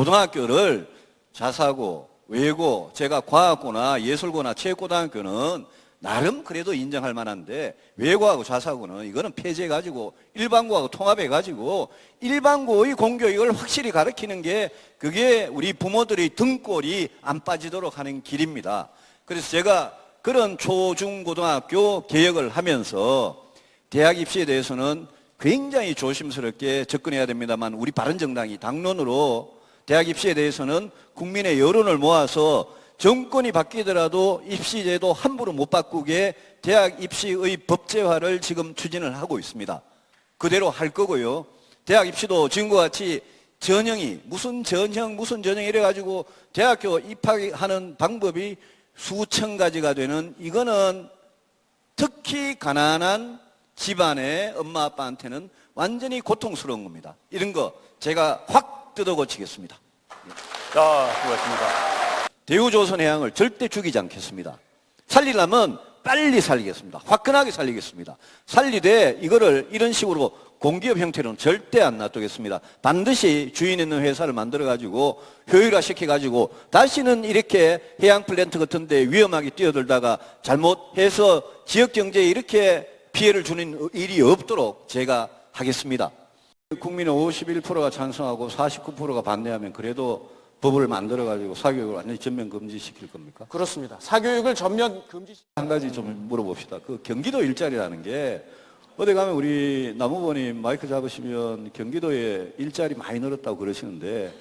고등학교를 자사고, 외고, 제가 과학고나 예술고나 체육고등학교는 나름 그래도 인정할 만한데 외고하고 자사고는 이거는 폐지해가지고 일반고하고 통합해가지고 일반고의 공교육을 확실히 가르치는 게 그게 우리 부모들의 등골이 안 빠지도록 하는 길입니다. 그래서 제가 그런 초중고등학교 개혁을 하면서 대학 입시에 대해서는 굉장히 조심스럽게 접근해야 됩니다만 우리 바른정당이 당론으로 대학 입시에 대해서는 국민의 여론을 모아서 정권이 바뀌더라도 입시제도 함부로 못 바꾸게 대학 입시의 법제화를 지금 추진을 하고 있습니다. 그대로 할 거고요. 대학 입시도 지금과 같이 전형이 무슨 전형 무슨 전형 이래 가지고 대학교 입학하는 방법이 수천 가지가 되는 이거는 특히 가난한 집안의 엄마 아빠한테는 완전히 고통스러운 겁니다. 이런 거 제가 확 뜯어 고치겠습니다. 자, 수고하셨습니다. 대우조선 해양을 절대 죽이지 않겠습니다. 살리려면 빨리 살리겠습니다. 화끈하게 살리겠습니다. 살리되 이거를 이런 식으로 공기업 형태로는 절대 안 놔두겠습니다. 반드시 주인 있는 회사를 만들어 가지고 효율화 시켜 가지고 다시는 이렇게 해양 플랜트 같은데 위험하게 뛰어들다가 잘못해서 지역 경제에 이렇게 피해를 주는 일이 없도록 제가 하겠습니다. 국민의 51%가 찬성하고 49%가 반대하면 그래도 법을 만들어 가지고 사교육을 완전히 전면 금지시킬 겁니까? 그렇습니다. 사교육을 전면 금지. 한 가지 좀 물어봅시다. 그 경기도 일자리라는 게 어디 가면 우리 나무보님 마이크 잡으시면 경기도에 일자리 많이 늘었다고 그러시는데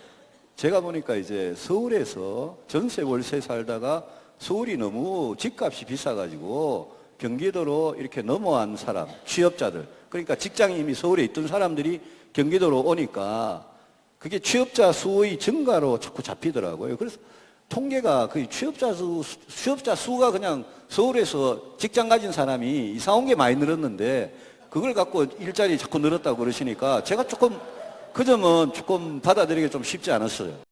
제가 보니까 이제 서울에서 전세 월세 살다가 서울이 너무 집값이 비싸가지고 경기도로 이렇게 넘어간 사람, 취업자들, 그러니까 직장이 이미 서울에 있던 사람들이 경기도로 오니까 그게 취업자 수의 증가로 자꾸 잡히더라고요. 그래서 통계가 그 취업자 수, 취업자 수가 그냥 서울에서 직장 가진 사람이 이사 온 게 많이 늘었는데 그걸 갖고 일자리 자꾸 늘었다고 그러시니까 제가 조금 그 점은 조금 받아들이기 좀 쉽지 않았어요.